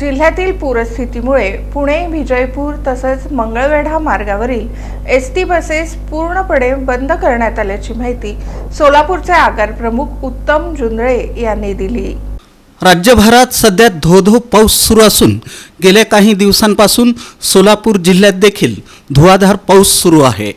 जिल्ह्यातील पूरस्थितीमुळे पुणे विजयपूर तसंच मंगळवेढा मार्गावरील एस टी बसेस पूर्णपणे बंद करण्यात आल्याची माहिती सोलापूरचे आगार प्रमुख उत्तम जुंदळे यांनी दिली. राज्यभरात सध्या धोधो पाऊस सुरू असून गेल्या काही दिवसांपासून सोलापूर जिल्ह्यात देखील धुवाधार पाऊस सुरू आहे.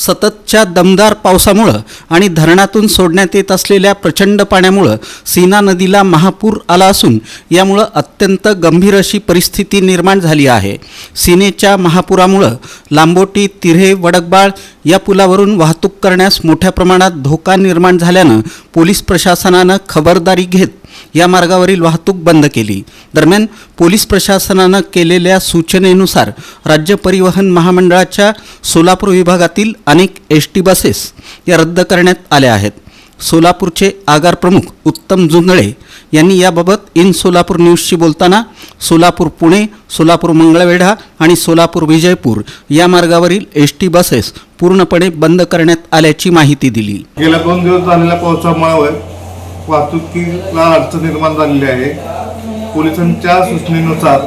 सततच्या दमदार पावसामुळं आणि धरणातून सोडण्यात येत असलेल्या प्रचंड पाण्यामुळं सीना नदीला महापूर आला असून यामुळं अत्यंत गंभीर अशी परिस्थिती निर्माण झाली आहे. सीनेच्या महापुरामुळं लांबोटी तिऱ्हे वडकबाळ या पुलावरून वाहतूक करण्यास मोठ्या प्रमाणात धोका निर्माण झाल्यानं पोलीस प्रशासनानं खबरदारी घेत या मार्गावरील वाहतूक बंद केली. दरम्यान पोलीस प्रशासनानं केलेल्या सूचनेनुसार राज्य परिवहन महामंडळाच्या सोलापूर विभागातील अनेक एस टी बसेस या रद्द करण्यात आल्या आहेत. सोलापूरचे आगार प्रमुख उत्तम जुंदळे यांनी याबाबत इन सोलापूर न्यूजशी बोलताना सोलापूर पुणे सोलापूर मंगळवेढा आणि सोलापूर विजयपूर या मार्गावरील एस टी बसेस पूर्णपणे बंद करण्यात आल्याची माहिती दिली. गेल्या दोन दिवस झालेल्या पावसामुळे वाहतुकीला अडचण निर्माण झालेली आहे. पोलिसांच्या सूचनेनुसार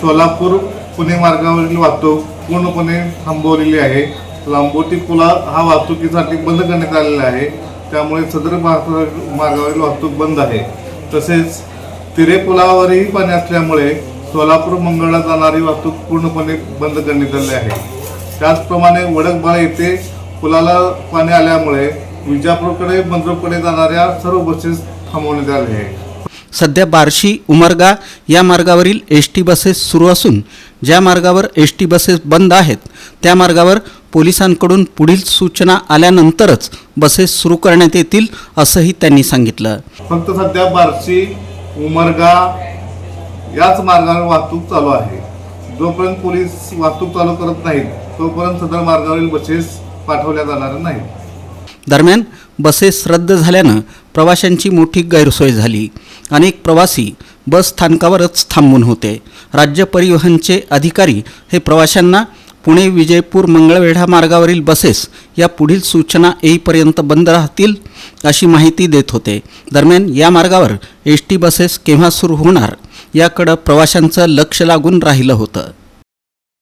सोलापूर पुणे मार्गावरील वाहतूक पूर्णपणे थांबवलेली आहे. लांबोटी पुला हा वाहतुकीसाठी बंद करण्यात आलेला आहे. त्यामुळे सदर मार्ग मार्गावरील वाहतूक बंद आहे. तसेच तिरे पुलावरही पाणी असल्यामुळे सोलापूर मंगळला जाणारी वाहतूक पूर्णपणे बंद करण्यात आली आहे. त्याचप्रमाणे वडकबाळा येथे पुलाला पाणी आल्यामुळे विजापूरकडे मंद्रपूरकडे जाणाऱ्या सर्व बसेस थांबवण्यात आल्या आहे सध्या बार्शी उमरगा या मार्गावरील एस टी बसेस सुरू असून ज्या मार्गावर एस टी बसेस बंद आहेत त्या मार्गावर पोलिसांकडून पुढील सूचना आल्यानंतरच बसेस सुरू करण्यात येतील असंही त्यांनी सांगितलं. फक्त सध्या बार्शी उमरगा याच मार्गावर वाहतूक चालू आहे. जोपर्यंत पोलीस वाहतूक चालू करत नाहीत तोपर्यंत सदर मार्गावरील बसेस पाठवल्या जाणार नाहीत. दरम्यान बसेस रद्द झाल्यानं प्रवाशांची मोठी गैरसोय झाली. अनेक प्रवासी बस स्थानकावरच थांबून होते. राज्य परिवहनचे अधिकारी हे प्रवाशांना पुणे विजयपूर मंगळवेढा मार्गावरील बसेस या पुढील सूचना येईपर्यंत बंद राहतील अशी माहिती देत होते. दरम्यान या मार्गावर एस टी बसेस केव्हा सुरू होणार याकडं प्रवाशांचं लक्ष लागून राहिलं होतं.